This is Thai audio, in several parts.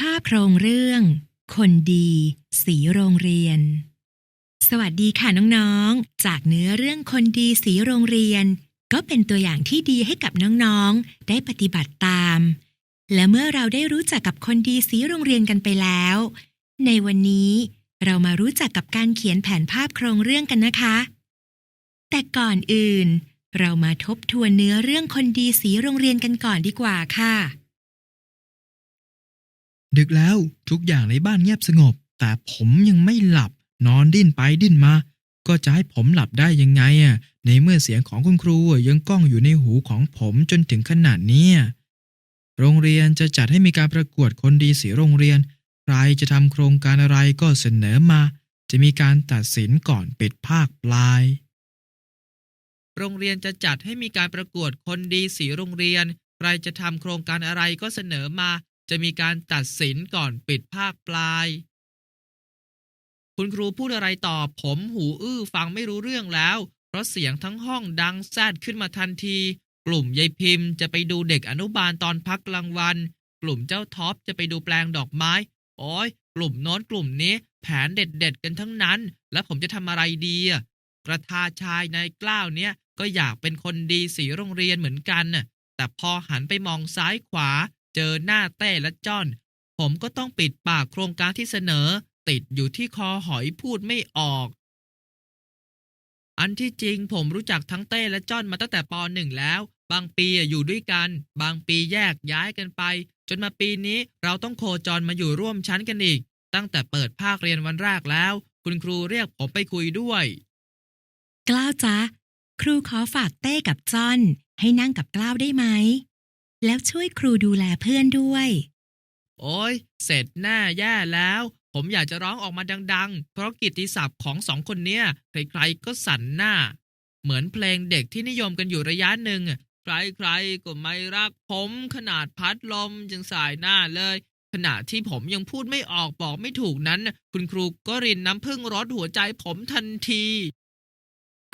ภาพโครงเรื่อง คนดี สีโรงเรียน สวัสดีค่ะน้องๆ จากเนื้อเรื่องคนดีสีโรงเรียน ก็เป็นตัวอย่างที่ดีให้กับน้องๆ ได้ปฏิบัติตาม และเมื่อเราได้รู้จักกับคนดีสีโรงเรียนกันไปแล้ว ในวันนี้เรามารู้จักกับการเขียนแผนภาพโครงเรื่องกันนะคะ แต่ก่อนอื่น เรามาทบทวนเนื้อเรื่องคนดีสีโรงเรียนกันก่อนดีกว่าค่ะ ดึกแล้วทุกอย่างในบ้านเงียบสงบ แต่ผมยังไม่หลับ นอนดิ้นไปดิ้นมา ก็จะให้ผมหลับได้ยังไงอะในเมื่อเสียงของคุณครูยังก้องอยู่ในหูของผมจนถึงขนาดเนี้ยโรงเรียนจะจัดให้มีการประกวดคนดีสีโรงเรียน ใครจะทำโครงการอะไรก็เสนอมา จะมีการตัดสินก่อนปิดภาคปลาย โรงเรียนจะจัดให้มีการประกวดคนดีสีโรงเรียน ใครจะทำโครงการอะไรก็เสนอมา จะมีการตัดสินก่อนปิดภาคปลาย คุณครูพูดอะไรต่อผมหูอื้อฟังไม่รู้เรื่องแล้ว เพราะเสียงทั้งห้องดังแซดขึ้นมาทันที กลุ่มยายพิมพ์จะไปดูเด็กอนุบาลตอนพักกลางวัน กลุ่มเจ้าท็อปจะไปดูแปลงดอกไม้ โอ้ยกลุ่มโน้นกลุ่มนี้ แผนเด็ดๆกันทั้งนั้น แล้วผมจะทำอะไรดีอะกระทาชายในกล้าวเนี้ยก็อยากเป็นคนดีสีโรงเรียนเหมือนกันน่ะแต่พอหันไปมองซ้ายขวา เจอหน้าเต้และจ้อน ผมก็ต้องปิดปากโครงการที่เสนอ ติดอยู่ที่คอหอยพูดไม่ออก อันที่จริงผมรู้จักทั้งเต้และจ้อนมาตั้งแต่ปหนึ่งแล้ว บางปีอยู่ด้วยกัน บางปีแยกย้ายกันไป จนมาปีนี้เราต้องโคจรมาอยู่ร่วมชั้นกันอีก ตั้งแต่เปิดภาคเรียนวันแรกแล้ว คุณครูเรียกผมไปคุยด้วย กล้าวจ๊ะครูขอฝากเต้กับจ้อน ให้นั่งกับกล้าวได้ไหม แล้วช่วยครูดูแลเพื่อนด้วย โอ้ยเสร็จแน่แย่แล้ว ผมอยากจะร้องออกมาดัง ๆ เพราะกิตติศัพท์ของสองคนเนี้ยใครๆก็สั่นหน้า เหมือนเพลงเด็กที่นิยมกันอยู่ระยะหนึ่งใครๆก็ไม่รักผม ขนาดพัดลมยังสายหน้าเลย ขณะที่ผมยังพูดไม่ออกบอกไม่ถูกนั้น คุณครูก็รินน้ำพึ่งรดหัวใจผมทันที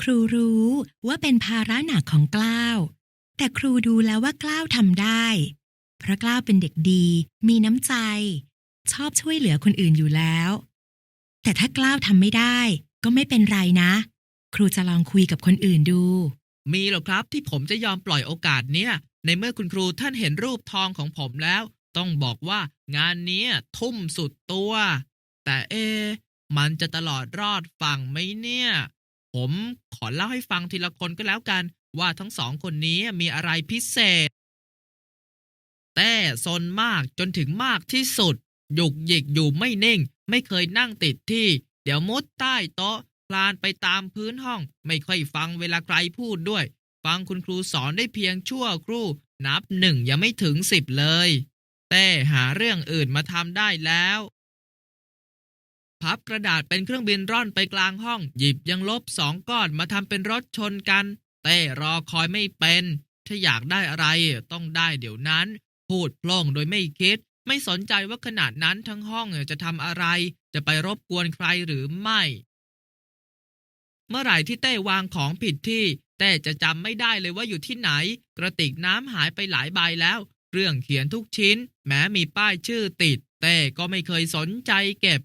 ครูรู้ว่าเป็นภาระหนักของกล้าว แต่ครูดูแล้วว่ากล้าวทำได้ เพราะกล้าวเป็นเด็กดี มีน้ำใจ ชอบช่วยเหลือคนอื่นอยู่แล้ว แต่ถ้ากล้าวทำไม่ได้ ก็ไม่เป็นไรนะ ครูจะลองคุยกับคนอื่นดู มีหรอครับที่ผมจะยอมปล่อยโอกาสเนี้ยในเมื่อคุณครูท่านเห็นรูปทองของผมแล้ว ต้องบอกว่างานนี้ทุ่มสุดตัว แต่เอ มันจะตลอดรอดฟังไหมเนี่ย ผมขอเล่าให้ฟังทีละคนก็แล้วกัน ว่าทั้งสองคนนี้มีอะไรพิเศษ แต่ซนมากจนถึงมากที่สุด หยุกหยิกอยู่ไม่นิ่ง ไม่เคยนั่งติดที่ เดี๋ยวมุดใต้โต๊ะคลานไปตามพื้นห้อง ไม่ค่อยฟังเวลาใครพูดด้วย ฟังคุณครูสอนได้เพียงชั่วครู่ นับหนึ่งยังไม่ถึงสิบเลย แต่หาเรื่องอื่นมาทำได้แล้วพับกระดาษเป็นเครื่องบินร่อนไปกลางห้อง หยิบยังลบสองก้อนมาทำเป็นรถชนกัน เต้รอคอยไม่เป็น ถ้าอยากได้อะไรต้องได้เดี๋ยวนั้น พูดพล่งโดยไม่คิด ไม่สนใจว่าขนาดนั้นทั้งห้องจะทำอะไร จะไปรบกวนใครหรือไม่ เมื่อไหร่ที่เต้วางของผิดที่ เต้จะจำไม่ได้เลยว่าอยู่ที่ไหน กระติกน้ำหายไปหลายใบแล้วเรื่องเขียนทุกชิ้น แม้มีป้ายชื่อติด เต้ก็ไม่เคยสนใจเก็บ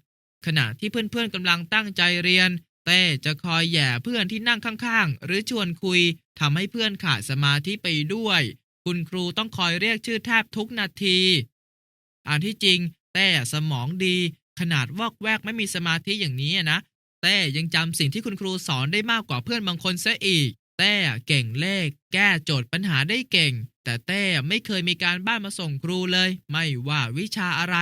ขณะที่เพื่อนๆกำลังตั้งใจเรียน เต้จะคอยแย่เพื่อนที่นั่งข้างๆ หรือชวนคุยทำให้เพื่อนขาดสมาธิไปด้วย คุณครูต้องคอยเรียกชื่อแทบทุกนาที อันที่จริง เต้สมองดี ขนาดวอกแวกไม่มีสมาธิอย่างนี้นะ เต้ยังจำสิ่งที่คุณครูสอนได้มากกว่าเพื่อนบางคนซะอีก เต้เก่งเลข แก้โจทย์ปัญหาได้เก่ง แต่เต้ไม่เคยมีการบ้านมาส่งครูเลย ไม่ว่าวิชาอะไร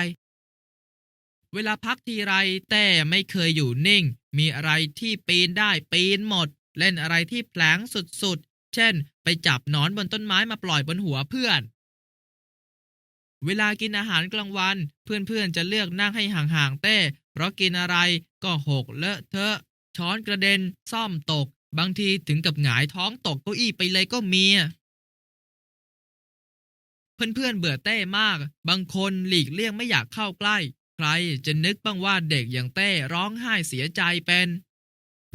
เวลาพักทีไรเต้ไม่เคยอยู่นิ่ง มีอะไรที่ปีนได้ปีนหมด เล่นอะไรที่แผลงสุดๆ เช่น ไปจับหนอนบนต้นไม้มาปล่อยบนหัวเพื่อน เวลากินอาหารกลางวัน เพื่อนๆจะเลือกนั่งให้ห่างๆเต้ เพราะกินอะไรก็หกเลอะเทอะ ช้อนกระเด็น ซ่อมตก บางทีถึงกับหงายท้องตกเก้าอี้ไปเลยก็มีเพื่อนๆเบื่อเต้มาก บางคนหลีกเลี่ยงไม่อยากเข้าใกล้ ใครจะนึกบ้างว่าเด็กอย่างเต้ร้องไห้เสียใจเป็น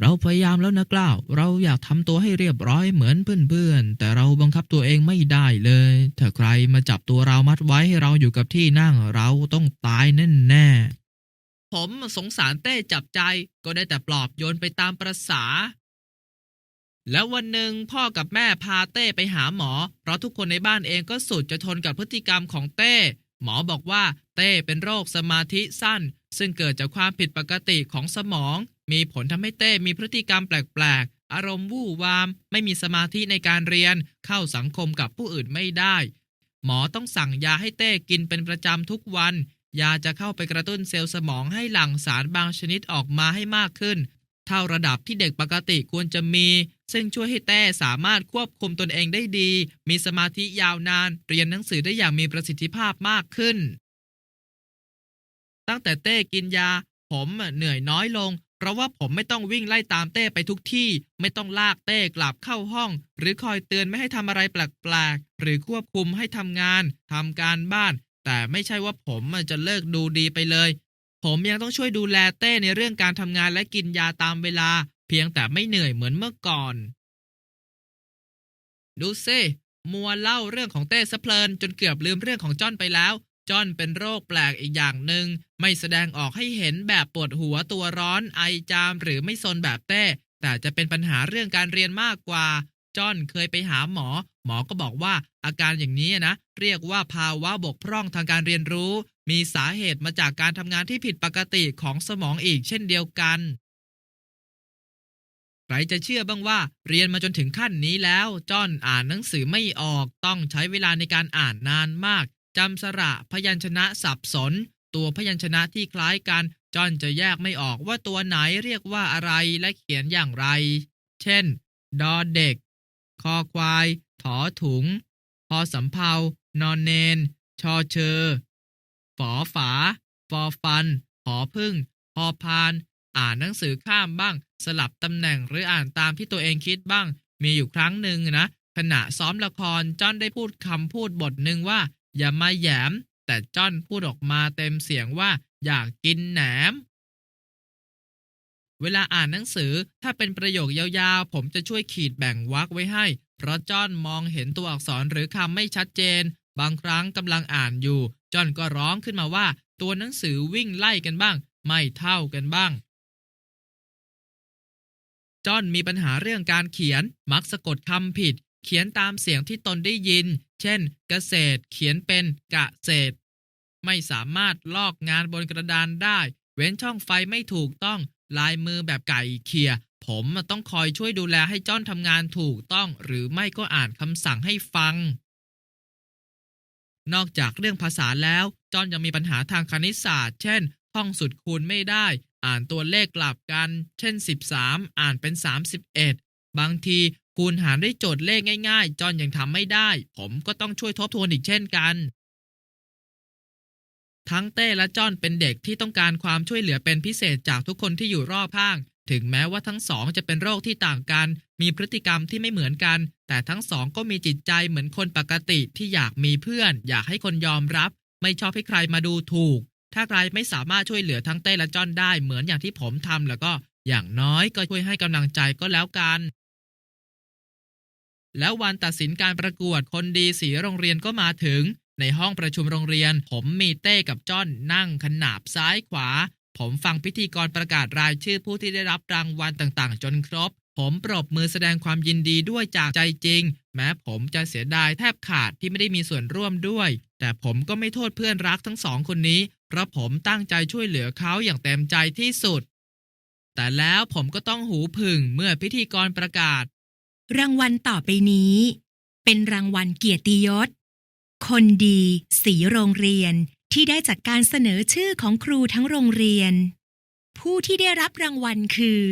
เราพยายามแล้วนะกล้าว เราอยากทำตัวให้เรียบร้อยเหมือนเพื่อนๆ แต่เราบังคับตัวเองไม่ได้เลย ถ้าใครมาจับตัวเรามัดไว้ให้เราอยู่กับที่นั่งเราต้องตายแน่ๆ ผมสงสารเต้จับใจก็ได้แต่ปลอบโยนไปตามประษาแล้ววันหนึ่งพ่อกับแม่พาเต้ไปหาหมอ เพราะทุกคนในบ้านเองก็สุดจะทนกับพฤติกรรมของเต้ หมอบอกว่า เต้เป็นโรคสมาธิสั้น ซึ่งเกิดจากความผิดปกติของสมอง มีผลทำให้เต้มีพฤติกรรมแปลกๆ อารมณ์วู่วาม ไม่มีสมาธิในการเรียน เข้าสังคมกับผู้อื่นไม่ได้ หมอต้องสั่งยาให้เต้กินเป็นประจำทุกวัน ยาจะเข้าไปกระตุ้นเซลล์สมองให้หลั่งสารบางชนิดออกมาให้มากขึ้น เท่าระดับที่เด็กปกติควรจะมี ซึ่งช่วยให้เต้สามารถควบคุมตนเองได้ดี มีสมาธิยาวนาน เรียนหนังสือได้อย่างมีประสิทธิภาพมากขึ้น ตั้งแต่เต้กินยา ผมเหนื่อยน้อยลง เพราะว่าผมไม่ต้องวิ่งไล่ตามเต้ไปทุกที่ ไม่ต้องลากเต้กลับเข้าห้อง หรือคอยเตือนไม่ให้ทำอะไรแปลกๆหรือควบคุมให้ทำงานทำการบ้าน แต่ไม่ใช่ว่าผมจะเลิกดูดีไปเลย ผมยังต้องช่วยดูแลเต้ในเรื่องการทำงานและกินยาตามเวลา เพียงแต่ไม่เหนื่อยเหมือนเมื่อก่อน ดูซิมัวเล่าเรื่องของเต้สะเพลินจนเกือบลืมเรื่องของจ้อนไปแล้ว จ้อนเป็นโรคแปลกอีกอย่างหนึ่งไม่แสดงออกให้เห็นแบบปวดหัวตัวร้อนไอจามหรือไม่ซนแบบเต้ แต่จะเป็นปัญหาเรื่องการเรียนมากกว่าจ้อนเคยไปหาหมอ หมอก็บอกว่าอาการอย่างนี้นะ เรียกว่าภาวะบกพร่องทางการเรียนรู้ มีสาเหตุมาจากการทำงานที่ผิดปกติของสมองอีกเช่นเดียวกันใครจะเชื่อบ้างว่าเรียนมาจนถึงขั้นนี้แล้วจ้อนอ่านหนังสือไม่ออกต้องใช้เวลาในการอ่านนานมาก จำสระพยัญชนะสับสน ตัวพยัญชนะที่คล้ายกันจ้อนจะแยกไม่ออกว่าตัวไหนเรียกว่าอะไรและเขียนอย่างไร เช่น ดอเด็ก คอควาย ถอถุง พอสำเพานอนเนน ชอเชอ ฝอฝา ฟอฟัน หอพึ่ง พอพาน อ่านหนังสือข้ามบ้าง สลับตำแหน่งหรืออ่านตามที่ตัวเองคิดบ้าง มีอยู่ครั้งหนึ่งนะ ขณะซ้อมละครจ้อนได้พูดคำพูดบทหนึ่งว่า อย่ามาแยม แต่จ้อนพูดออกมาเต็มเสียงว่าอยากกินแหนม เวลาอ่านหนังสือถ้าเป็นประโยคยาวๆ ผมจะช่วยขีดแบ่งวรรคไว้ให้ เพราะจ้อนมองเห็นตัวอักษรหรือคำไม่ชัดเจน บางครั้งกำลังอ่านอยู่ จ้อนก็ร้องขึ้นมาว่า ตัวหนังสือวิ่งไล่กันบ้าง ไม่เท่ากันบ้างจ้อนมีปัญหาเรื่องการเขียน มักสะกดคำผิด เขียนตามเสียงที่ตนได้ยิน เช่น เกษตร เขียนเป็นกะเศษ ไม่สามารถลอกงานบนกระดานได้ เว้นช่องไฟไม่ถูกต้อง ลายมือแบบไก่เขีย ผมต้องคอยช่วยดูแลให้จ้อนทำงานถูกต้อง หรือไม่ก็อ่านคำสั่งให้ฟัง นอกจากเรื่องภาษาแล้ว จ้อนยังมีปัญหาทางคณิตศาสตร์ เช่น ท่องสุดคูณไม่ได้ อ่านตัวเลขกลับกัน เช่น 13 อ่านเป็น 31บางที คูณหารได้โจทย์เลขง่าย ๆ จอนยังทำไม่ได้ ผมก็ต้องช่วยทบทวนอีกเช่นกัน ทั้งเต้และจ้อนเป็นเด็กที่ต้องการความช่วยเหลือเป็นพิเศษจากทุกคนที่อยู่รอบข้าง ถึงแม้ว่าทั้งสองจะเป็นโรคที่ต่างกัน มีพฤติกรรมที่ไม่เหมือนกัน แต่ทั้งสองก็มีจิตใจเหมือนคนปกติที่อยากมีเพื่อน อยากให้คนยอมรับ ไม่ชอบให้ใครมาดูถูก ถ้าใครไม่สามารถช่วยเหลือทั้งเต้และจ้อนได้เหมือนอย่างที่ผมทำแล้วก็อย่างน้อยก็ช่วยให้กำลังใจก็แล้วกัน แล้ววันตัดสินการประกวดคนดีสีโรงเรียนก็มาถึง ในห้องประชุมโรงเรียน ผมมีเต้กับจ้อนนั่งขนาบซ้ายขวา ผมฟังพิธีกรประกาศรายชื่อผู้ที่ได้รับรางวัลต่างๆ จนครบ ผมปรบมือแสดงความยินดีด้วยจากใจจริง แม้ผมจะเสียดายแทบขาดที่ไม่ได้มีส่วนร่วมด้วย แต่ผมก็ไม่โทษเพื่อนรักทั้งสองคนนี้ เพราะผมตั้งใจช่วยเหลือเขาอย่างเต็มใจที่สุดแต่แล้วผมก็ต้องหูผึ่งเมื่อพิธีกรประกาศ รางวัลต่อไปนี้ เป็นรางวัลเกียรติยศ คนดี สีโรงเรียนที่ได้จากการเสนอชื่อของครูทั้งโรงเรียน ผู้ที่ได้รับรางวัลคือ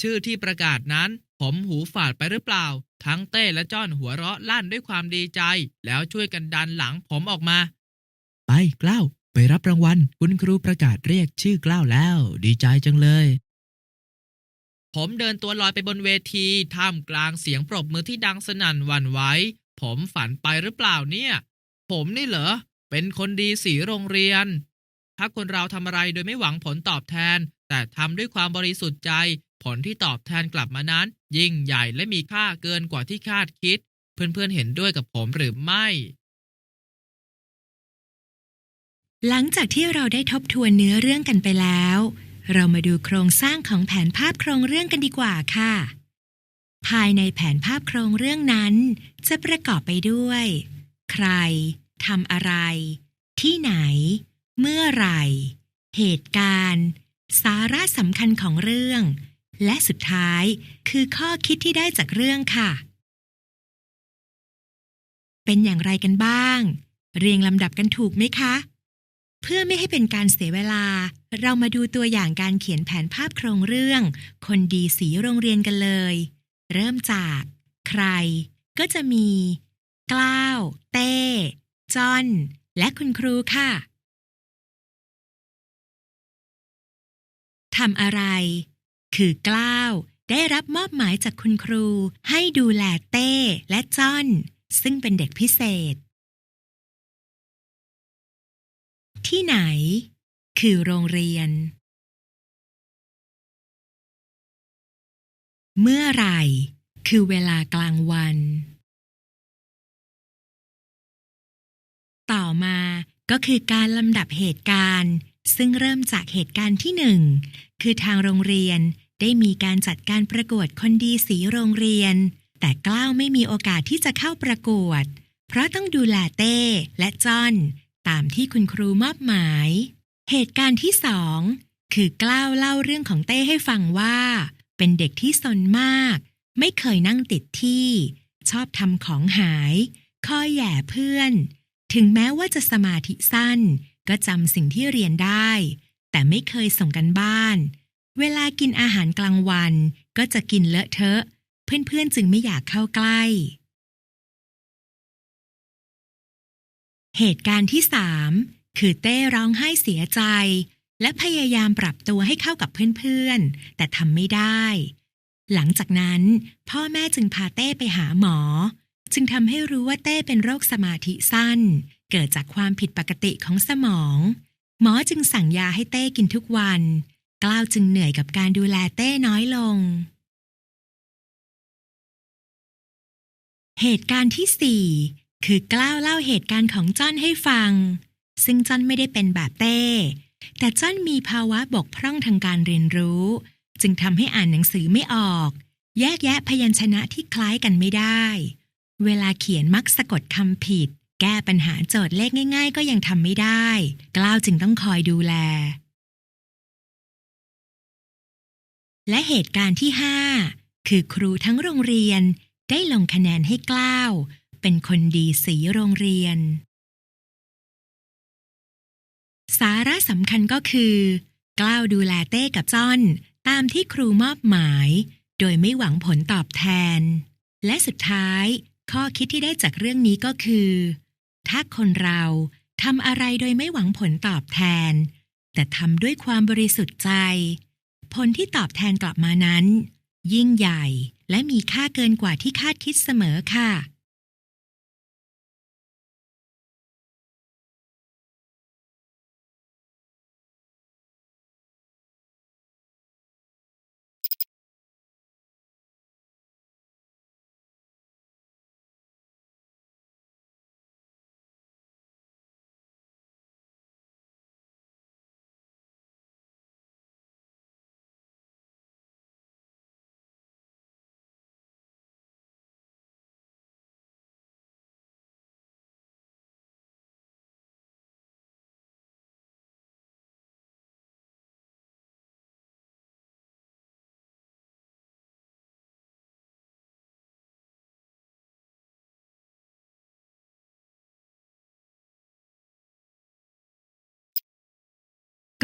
ชื่อที่ประกาศนั้น ผมหูฝาดไปหรือเปล่า ทั้งเต้และจ้อนหัวเราะลั่นด้วยความดีใจ แล้วช่วยกันดันหลังผมออกมา ไปกล้าวไปรับรางวัล คุณครูประกาศเรียกชื่อกล้าวแล้ว ดีใจจังเลย ผมเดินตัวลอยไปบนเวทีท่ามกลางเสียงปรบมือที่ดังสนั่นหวั่นไหวผมฝันไปหรือเปล่าเนี่ย ผมนี่เหรอ เป็นคนดีสีโรงเรียน ถ้าคนเราทำอะไรโดยไม่หวังผลตอบแทน แต่ทำด้วยความบริสุทธิ์ใจ ผลที่ตอบแทนกลับมานั้น ยิ่งใหญ่และมีค่าเกินกว่าที่คาดคิด เพื่อนๆเห็นด้วยกับผมหรือไม่ หลังจากที่เราได้ทบทวนเนื้อเรื่องกันไปแล้ว เรามาดูโครงสร้างของแผนภาพโครงเรื่องกันดีกว่าค่ะ ภายในแผนภาพโครงเรื่องนั้น จะประกอบไปด้วย ใครทำอะไร ที่ไหน เมื่อไหร่ เหตุการณ์ สาระสำคัญของเรื่อง และสุดท้ายคือข้อคิดที่ได้จากเรื่องค่ะ เป็นอย่างไรกันบ้าง เรียงลำดับกันถูกไหมคะ เพื่อไม่ให้เป็นการเสียเวลา เรามาดูตัวอย่างการเขียนแผนภาพโครงเรื่อง คนดีสีโรงเรียนกันเลย เริ่มจาก ใคร ก็จะมี กล้าว เต้ จอน และคุณครูค่ะทำอะไร คือกล้าว ได้รับมอบหมายจากคุณครู ให้ดูแลเต้และจอน ซึ่งเป็นเด็กพิเศษ ที่ไหน คือโรงเรียน เมื่อไหร่ คือเวลากลางวัน ต่อมาก็คือการลำดับเหตุการณ์ ซึ่งเริ่มจากเหตุการณ์ที่หนึ่งคือทางโรงเรียนได้มีการจัดการประกวดคนดีสีโรงเรียน แต่กล้าวไม่มีโอกาสที่จะเข้าประกวด เพราะต้องดูแลเต้และจอน ตามที่คุณครูมอบหมาย เหตุการณ์ที่สองคือกล้าวเล่าเรื่องของเต้ให้ฟังว่า เป็นเด็กที่สนมาก ไม่เคยนั่งติดที่ ชอบทำของหายคอยแย่เพื่อน ถึงแม้ว่าจะสมาธิสั้น ก็จำสิ่งที่เรียนได้ แต่ไม่เคยส่งกันบ้าน เวลากินอาหารกลางวัน ก็จะกินเลอะเทอะ เพื่อนๆจึงไม่อยากเข้าใกล้ เหตุการณ์ที่สาม คือเต้ร้องไห้เสียใจ และพยายามปรับตัวให้เข้ากับเพื่อนๆ แต่ทำไม่ได้ หลังจากนั้น พ่อแม่จึงพาเต้ไปหาหมอ จึงทำให้รู้ว่าเต้เป็นโรคสมาธิสั้น เกิดจากความผิดปกติของสมอง หมอจึงสั่งยาให้เต้กินทุกวัน กล้าวจึงเหนื่อยกับการดูแลเต้น้อยลง เหตุการณ์ที่สี่คือกล้าวเล่าเหตุการณ์ของจ้อนให้ฟัง ซึ่งจ้อนไม่ได้เป็นแบบเต้ แต่จ้อนมีภาวะบกพร่องทางการเรียนรู้ จึงทำให้อ่านหนังสือไม่ออก แยกแยะพยัญชนะที่คล้ายกันไม่ได้ เวลาเขียนมักสะกดคำผิด แก้ปัญหาโจทย์เลขง่าย ๆ ก็ยังทำไม่ได้ กล้าวจึงต้องคอยดูแล และเหตุการณ์ที่ห้าคือครูทั้งโรงเรียนได้ลงคะแนนให้กล้าวเป็นคนดีสีโรงเรียน สาระสำคัญก็คือกล้าวดูแลเต้กับจ้อนตามที่ครูมอบหมาย โดยไม่หวังผลตอบแทน และสุดท้าย ข้อคิดที่ได้จากเรื่องนี้ก็คือ ถ้าคนเราทำอะไรโดยไม่หวังผลตอบแทน แต่ทำด้วยความบริสุทธิ์ใจ ผลที่ตอบแทนกลับมานั้น ยิ่งใหญ่และมีค่าเกินกว่าที่คาดคิดเสมอค่ะ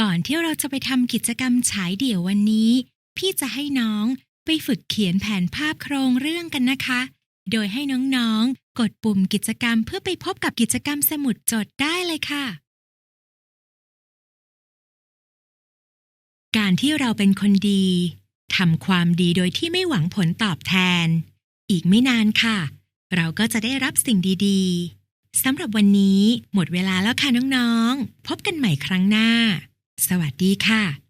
ก่อนที่เราจะไปทำกิจกรรมฉายเดี่ยววันนี้ พี่จะให้น้องไปฝึกเขียนแผนภาพโครงเรื่องกันนะคะ โดยให้น้องๆ กดปุ่มกิจกรรมเพื่อไปพบกับกิจกรรมสมุดจดได้เลยค่ะ การที่เราเป็นคนดีทำความดีโดยที่ไม่หวังผลตอบแทน อีกไม่นานค่ะ เราก็จะได้รับสิ่งดีๆสำหรับวันนี้หมดเวลาแล้วค่ะน้องๆ พบกันใหม่ครั้งหน้า สวัสดีค่ะ